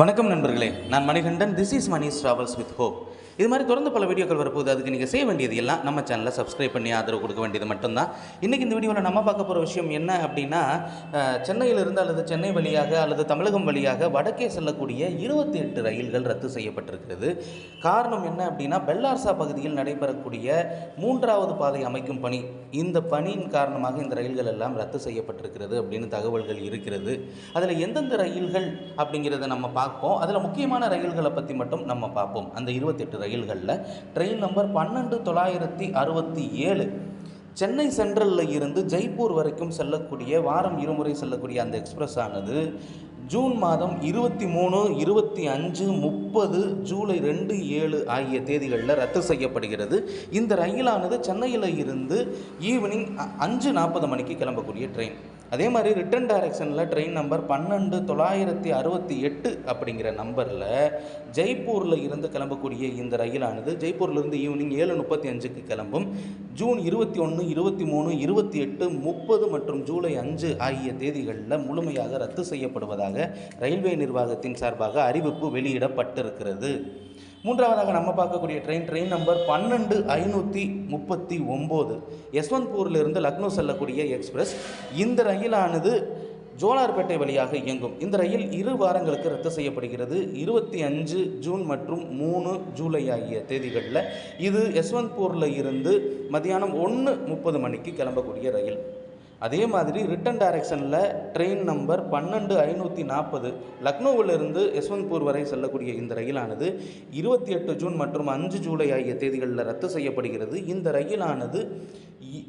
வணக்கம் நண்பர்களே. நான் Manikandan. This is Mani's travels with hope இது மாதிரி தொடர்ந்து பல வீடியோக்கள் வரப்போகுது. அதுக்கு நீங்கள் செய்ய வேண்டியது எல்லாம் நம்ம சேனலை சப்ஸ்கிரைப் பண்ணி ஆதரவு கொடுக்க வேண்டியது மட்டும்தான். இன்றைக்கி இந்த வீடியோவில் நம்ம பார்க்க போகிற விஷயம் என்ன அப்படின்னா சென்னையிலிருந்து அல்லது சென்னை வழியாக அல்லது தமிழகம் வழியாக வடக்கே செல்லக்கூடிய இருபத்தி எட்டு ரயில்கள் ரத்து செய்யப்பட்டிருக்கிறது. காரணம் என்ன அப்படின்னா பெல்லார்சா பகுதியில் நடைபெறக்கூடிய மூன்றாவது பாதை அமைக்கும் பணி இந்த பணியின் காரணமாக இந்த ரயில்கள் எல்லாம் ரத்து செய்யப்பட்டிருக்கிறது அப்படின்னு தகவல்கள் இருக்கிறது. அதில் எந்தெந்த ரயில்கள் அப்படிங்கிறத நம்ம பார்ப்போம். அதில் முக்கியமான ரயில்களை பற்றி மட்டும் நம்ம பார்ப்போம். அந்த இருபத்தெட்டு ரயில்களில் ட்ரெயின் நம்பர் பன்னெண்டு தொள்ளாயிரத்தி அறுபத்தி ஏழு. சென்னை சென்ட்ரலில் இருந்து ஜெய்ப்பூர் வரைக்கும் செல்லக்கூடிய வாரம் இருமுறை செல்லக்கூடிய அந்த எக்ஸ்பிரஸ் ஆனது ஜூன் மாதம் இருபத்தி மூணு இருபத்தி அஞ்சு முப்பது ஜூலை ரெண்டு ஏழு ஆகிய தேதிகளில் ரத்து செய்யப்படுகிறது. இந்த ரயிலானது சென்னையில் இருந்து ஈவினிங் அ- அஞ்சு நாற்பது மணிக்கு கிளம்பக்கூடிய ட்ரெயின் அதே மாதிரி ரிட்டன் டைரக்ஷனில் ட்ரெயின் நம்பர் பன்னெண்டு தொள்ளாயிரத்தி அறுபத்தி எட்டு அப்படிங்கிற நம்பரில் ஜெய்ப்பூரில் இருந்து கிளம்பக்கூடிய இந்த ரயிலானது. ஜெய்ப்பூர்லேருந்து ஈவினிங் ஏழு முப்பத்தி அஞ்சுக்கு கிளம்பும். ஜூன் இருபத்தி ஒன்று இருபத்தி மூணு இருபத்தி எட்டு முப்பது மற்றும் ஜூலை அஞ்சு ஆகிய தேதிகளில் முழுமையாக ரத்து செய்யப்படுவதாக ரயில்வே நிர்வாகத்தின் சார்பாக அறிவிப்பு வெளியிடப்பட்டிருக்கிறது. மூன்றாவதாக நம்ம பார்க்கக்கூடிய ட்ரெயின் ட்ரெயின் நம்பர் பன்னெண்டு ஐநூற்றி முப்பத்தி ஒம்பது. யஸ்வந்த்பூரிலிருந்து லக்னோ செல்லக்கூடிய எக்ஸ்பிரஸ் இந்த ரயிலானது ஜோலார்பேட்டை வழியாக இயங்கும். இந்த ரயில் இரு வாரங்களுக்கு ரத்து செய்யப்படுகிறது. இருபத்தி அஞ்சு ஜூன் மற்றும் மூணு ஜூலை ஆகிய தேதிகளில். இது யஸ்வந்த்பூரில் இருந்து மதியானம் ஒன்று முப்பது மணிக்கு கிளம்பக்கூடிய ரயில். அதே மாதிரி ரிட்டன் டைரக்ஷனில் ட்ரெயின் நம்பர் பன்னெண்டு ஐநூற்றி நாற்பது லக்னோவிலிருந்து யஸ்வந்த்பூர் வரை செல்லக்கூடிய இந்த ரயிலானது இருபத்தி எட்டு ஜூன் மற்றும் அஞ்சு ஜூலை ஆகிய தேதிகளில் ரத்து செய்யப்படுகிறது. இந்த ரயிலானது இ-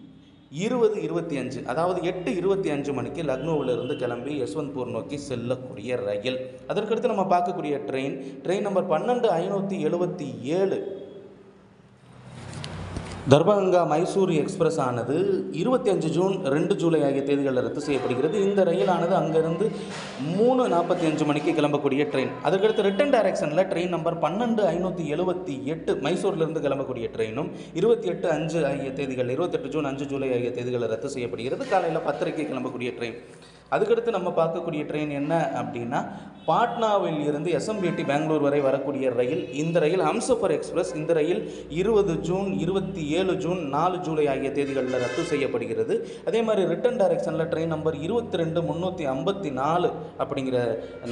இருபது இருபத்தி அஞ்சு அதாவது எட்டு இருபத்தி அஞ்சு மணிக்கு லக்னோவிலிருந்து கிளம்பி யஸ்வந்த்பூர் நோக்கி செல்லக்கூடிய ரயில். அதற்கடுத்து நம்ம பார்க்கக்கூடிய ட்ரெயின் ட்ரெயின் நம்பர் பன்னெண்டு ஐநூற்றி எழுபத்தி ஏழு தர்பங்கா மைசூர் எக்ஸ்பிரஸ் ஆனது இருபத்தி அஞ்சு ஜூன் ரெண்டு ஜூலை ஆகிய தேதிகளில் ரத்து செய்யப்படுகிறது. இந்த ரயிலானது அங்கிருந்து மூணு நாற்பத்தி அஞ்சு மணிக்கு கிளம்பக்கூடிய ட்ரெயின் அதுக்கடுத்து ரிட்டன் டைரக்ஷனில் ட்ரெயின் நம்பர் பன்னெண்டு ஐநூற்றி எழுபத்தி எட்டு மைசூர்லேருந்து கிளம்பக்கூடிய ட்ரெயினும் இருபத்தி எட்டு அஞ்சு ஆகிய தேதிகள் இருபத்தெட்டு ஜூன் அஞ்சு ஜூலை ஆகிய தேதிகளில் ரத்து செய்யப்படுகிறது. காலையில் பத்தரைக்கு கிளம்பக்கூடிய ட்ரெயின் அதுக்கடுத்து நம்ம பார்க்கக்கூடிய ட்ரெயின் என்ன அப்படின்னா பாட்னாவில் இருந்து எஸ்எம்பிடி பெங்களூர் வரை வரக்கூடிய ரயில் இந்த ரயில் ஹம்சஃபர் எக்ஸ்பிரஸ் இந்த ரயில் இருபது ஜூன் இருபத்தி ஏழு ஜூன் நாலு ஜூலை ஆகிய தேதிகளில் ரத்து செய்யப்படுகிறது. அதே மாதிரி ரிட்டன் டைரக்ஷனில் ட்ரெயின் நம்பர் இருபத்தி ரெண்டு முந்நூற்றி ஐம்பத்தி நாலு அப்படிங்கிற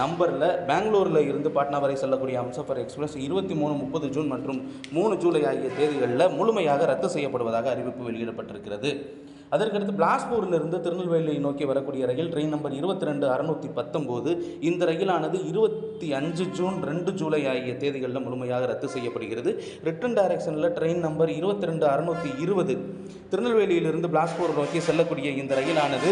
நம்பரில் பெங்களூரில் இருந்து பாட்னா வரை செல்லக்கூடிய ஹம்சஃபர் எக்ஸ்பிரஸ் இருபத்தி மூணு முப்பது ஜூன் மற்றும் மூணு ஜூலை ஆகிய தேதிகளில் முழுமையாக ரத்து செய்யப்படுவதாக அறிவிப்பு வெளியிடப்பட்டிருக்கிறது. அதற்கடுத்து பிலாஸ்பூரிலிருந்து திருநெல்வேலியை நோக்கி வரக்கூடிய ரயில் ட்ரெயின் நம்பர் இருபத்தி ரெண்டு அறுநூற்றி பத்தொம்போது. இந்த ரயிலானது இருபத்தி அஞ்சு ஜூன் ரெண்டு ஜூலை ஆகிய தேதிகளில் முழுமையாக ரத்து செய்யப்படுகிறது. ரிட்டன் டைரக்ஷனில் ட்ரெயின் நம்பர் இருபத்தி ரெண்டு அறுநூற்றி இருபது. திருநெல்வேலியிலிருந்து பிலாஸ்பூர் நோக்கி செல்லக்கூடிய இந்த ரயிலானது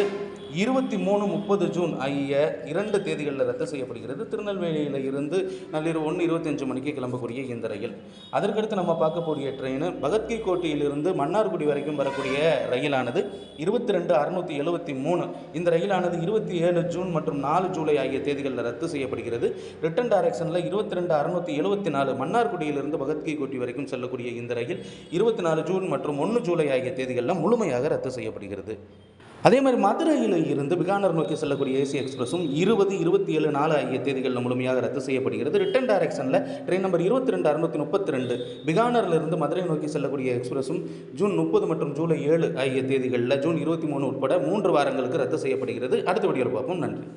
இருபத்தி மூணு முப்பது ஜூன் ஆகிய இரண்டு தேதிகளில் ரத்து செய்யப்படுகிறது. திருநெல்வேலியில் இருந்து நள்ளிரவு ஒன்று இருபத்தஞ்சு மணிக்கு கிளம்பக்கூடிய இந்த ரயில். அதற்கடுத்து நம்ம பார்க்கக்கூடிய ட்ரெயின் பகத்கி கோட்டையிலிருந்து மன்னார்குடி வரைக்கும் வரக்கூடிய ரயிலானது. இருபத்தி ரெண்டு அறுநூற்றி எழுபத்தி மூணு. இந்த ரயிலானது இருபத்தி ஏழு ஜூன் மற்றும் நாலு ஜூலை ஆகிய தேதிகளில் ரத்து செய்யப்படுகிறது. ரிட்டன் டைரக்ஷனில் இருபத்தி ரெண்டு அறுநூற்றி எழுபத்தி நாலு மன்னார்குடியிலிருந்து பகத்கி கோட்டி வரைக்கும் செல்லக்கூடிய இந்த ரயில் இருபத்தி நாலு ஜூன் மற்றும் ஒன்று ஜூலை ஆகிய தேதிகளில் முழுமையாக ரத்து செய்யப்படுகிறது. அதே மாதிரி மதுரையில் இருந்து பிகானர் நோக்கி செல்லக்கூடிய ஏசி எக்ஸ்பிரஸும் இருபது இருபத்தி ஏழு நாலு ஆகிய தேதிகளில் முழுமையாக ரத்து செய்யப்படுகிறது. ரிட்டன் டைரக்ஷனில் ட்ரெயின் நம்பர் இருபத்தி ரெண்டு அறுநூற்றி முப்பத்தி ரெண்டு பிகானரிலிருந்து மதுரை நோக்கி செல்லக்கூடிய எக்ஸ்பிரஸும் ஜூன் முப்பது மற்றும் ஜூலை ஏழு ஆகிய தேதிகளில் ஜூன் இருபத்தி மூணு உட்பட மூன்று வாரங்களுக்கு ரத்து செய்யப்படுகிறது. அடுத்த வீடியோவில் பார்ப்போம். நன்றி.